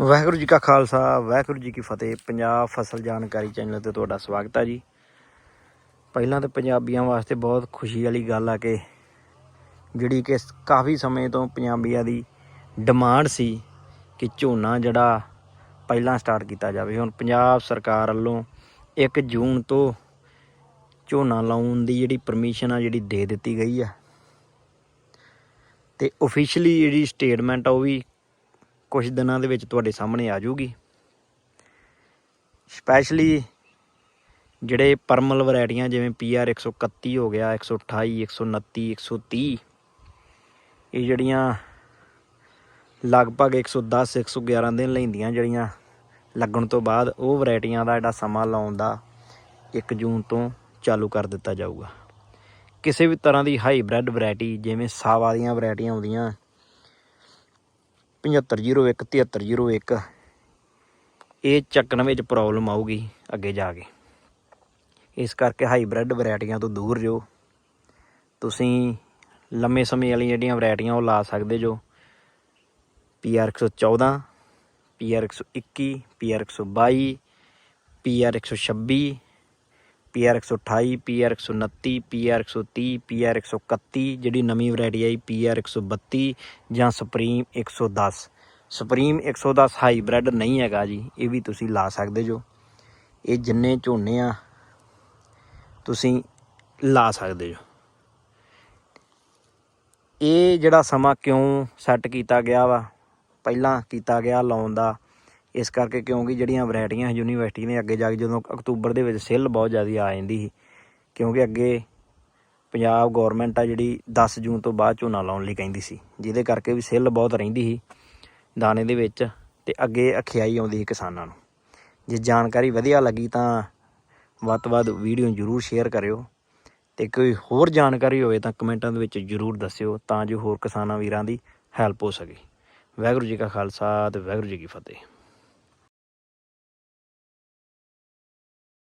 ਵਾਹਿਗੁਰੂ ਜੀ ਕਾ ਖਾਲਸਾ, ਵਾਹਿਗੁਰੂ ਜੀ ਕੀ ਫਤਿਹ। ਪੰਜਾਬ ਫਸਲ ਜਾਣਕਾਰੀ ਚੈਨਲ ਤੇ ਤੁਹਾਡਾ ਸਵਾਗਤ ਹੈ ਜੀ। ਪਹਿਲਾਂ ਤਾਂ ਪੰਜਾਬੀਆਂ ਵਾਸਤੇ ਬਹੁਤ ਖੁਸ਼ੀ ਵਾਲੀ ਗੱਲ ਆ ਕਿ ਜਿਹੜੀ ਕਿ ਕਾਫੀ ਸਮੇਂ ਤੋਂ ਪੰਜਾਬੀਆਂ ਦੀ ਡਿਮਾਂਡ ਸੀ ਕਿ ਝੋਨਾ ਜਿਹੜਾ ਪਹਿਲਾਂ ਸਟਾਰਟ ਕੀਤਾ ਜਾਵੇ। ਹੁਣ ਪੰਜਾਬ ਸਰਕਾਰ ਵੱਲੋਂ 1 ਜੂਨ ਤੋਂ ਝੋਨਾ ਲਾਉਣ ਦੀ ਜਿਹੜੀ ਪਰਮਿਸ਼ਨ ਆ, ਜਿਹੜੀ ਦੇ ਦਿੱਤੀ ਗਈ ਆ। ਤੇ ਅਫੀਸ਼ੀਅਲੀ ਜਿਹੜੀ ਸਟੇਟਮੈਂਟ ਆ, ਉਹ ਵੀ ਕੁਝ ਦਿਨਾਂ ਦੇ ਵਿੱਚ ਤੁਹਾਡੇ ਸਾਹਮਣੇ ਆ ਜਾਊਗੀ। ਸਪੈਸ਼ਲੀ ਜਿਹੜੇ ਪਰਮਲ ਵੈਰਾਈਟੀਆਂ ਜਿਵੇਂ PR 131 ਹੋ ਗਿਆ 128 129 130 ਇਹ ਜਿਹੜੀਆਂ ਲਗਭਗ 110 111 ਦਿਨ ਲੈਂਦੀਆਂ ਜਿਹੜੀਆਂ ਲੱਗਣ ਤੋਂ ਬਾਅਦ ਉਹ ਵੈਰਾਈਟੀਆਂ ਦਾ ਜਿਹੜਾ ਸਮਾਂ ਲਾਉਣ ਦਾ 1 ਜੂਨ ਤੋਂ ਚਾਲੂ ਕਰ ਦਿੱਤਾ ਜਾਊਗਾ। ਕਿਸੇ ਵੀ ਤਰ੍ਹਾਂ ਦੀ ਹਾਈਬ੍ਰਿਡ ਵੈਰਾਈਟੀ ਜਿਵੇਂ ਸਾਵਾ ਦੀਆਂ ਵੈਰਾਈਟੀਆਂ ਆਉਂਦੀਆਂ 7501 7301 ਇਹ ਚੱਕਣ ਵਿੱਚ ਪ੍ਰੋਬਲਮ ਆਊਗੀ ਅੱਗੇ ਜਾ ਕੇ ਇਸ ਕਰਕੇ ਹਾਈਬ੍ਰਿਡ ਵੈਰਾਈਟੀਆਂ ਤੋਂ ਦੂਰ ਜੋ ਤੁਸੀਂ ਲੰਮੇ ਸਮੇਂ ਵਾਲੀਆਂ ਜਿਹੜੀਆਂ ਵੈਰਾਈਟੀਆਂ ਉਹ ਲਾ ਸਕਦੇ ਜੋ PR 114 PR 121 PR 122 PR 126 PR 128 PR 129 PR 130 PR 131 ਜਿਹੜੀ ਨਵੀਂ ਵੈਰਾਈਟੀ ਆਈ PR 132 ਜਾਂ ਸੁਪਰੀਮ 110 ਸੁਪਰੀਮ 110 ਹਾਈਬ੍ਰਿਡ ਨਹੀਂ ਹੈਗਾ ਜੀ, ਇਹ ਵੀ ਤੁਸੀਂ ਲਾ ਸਕਦੇ ਜੋ। ਇਹ ਜਿੰਨੇ ਝੋਨੇ ਆ, ਤੁਸੀਂ ਲਾ ਸਕਦੇ ਜੋ। ਇਹ ਜਿਹੜਾ ਸਮਾਂ ਕਿਉਂ ਸੈੱਟ ਕੀਤਾ ਗਿਆ ਵਾ? ਪਹਿਲਾਂ ਕੀਤਾ ਗਿਆ ਲਾਉਣ ਦਾ ਇਸ ਕਰਕੇ ਕਿਉਂਕਿ ਜਿਹੜੀਆਂ ਵੈਰਾਈਟੀਆਂ ਯੂਨੀਵਰਸਿਟੀ ਨੇ ਅੱਗੇ ਜਾ ਕੇ ਜਦੋਂ ਅਕਤੂਬਰ ਦੇ ਵਿੱਚ ਸਿੱਲ ਬਹੁਤ ਜ਼ਿਆਦਾ ਆ ਜਾਂਦੀ ਸੀ, ਕਿਉਂਕਿ ਅੱਗੇ ਪੰਜਾਬ ਗਵਰਨਮੈਂਟ ਆ ਜਿਹੜੀ 10 ਜੂਨ ਤੋਂ ਬਾਅਦ ਝੋਨਾ ਲਾਉਣ ਲਈ ਕਹਿੰਦੀ ਸੀ, ਜਿਹਦੇ ਕਰਕੇ ਵੀ ਸਿੱਲ ਬਹੁਤ ਰਹਿੰਦੀ ਸੀ ਦਾਣੇ ਦੇ ਵਿੱਚ ਤੇ ਅੱਗੇ ਅਖਿਆਈ ਆਉਂਦੀ ਸੀ ਕਿਸਾਨਾਂ ਨੂੰ। ਜੇ ਜਾਣਕਾਰੀ ਵਧੀਆ ਲੱਗੀ ਤਾਂ ਵੱਧ ਤੋਂ ਵੱਧ ਵੀਡੀਓ ਜ਼ਰੂਰ ਸ਼ੇਅਰ ਕਰਿਓ ਤੇ ਕੋਈ ਹੋਰ ਜਾਣਕਾਰੀ ਹੋਵੇ ਤਾਂ ਕਮੈਂਟਾਂ ਦੇ ਵਿੱਚ ਜ਼ਰੂਰ ਦੱਸਿਓ ਤਾਂ ਜੋ ਹੋਰ ਕਿਸਾਨਾਂ ਵੀਰਾਂ ਦੀ ਹੈਲਪ ਹੋ ਸਕੇ। ਵਾਹਿਗੁਰੂ ਜੀ ਕਾ ਖਾਲਸਾ ਤੇ ਵਾਹਿਗੁਰੂ ਜੀ ਕੀ ਫਤਿਹ।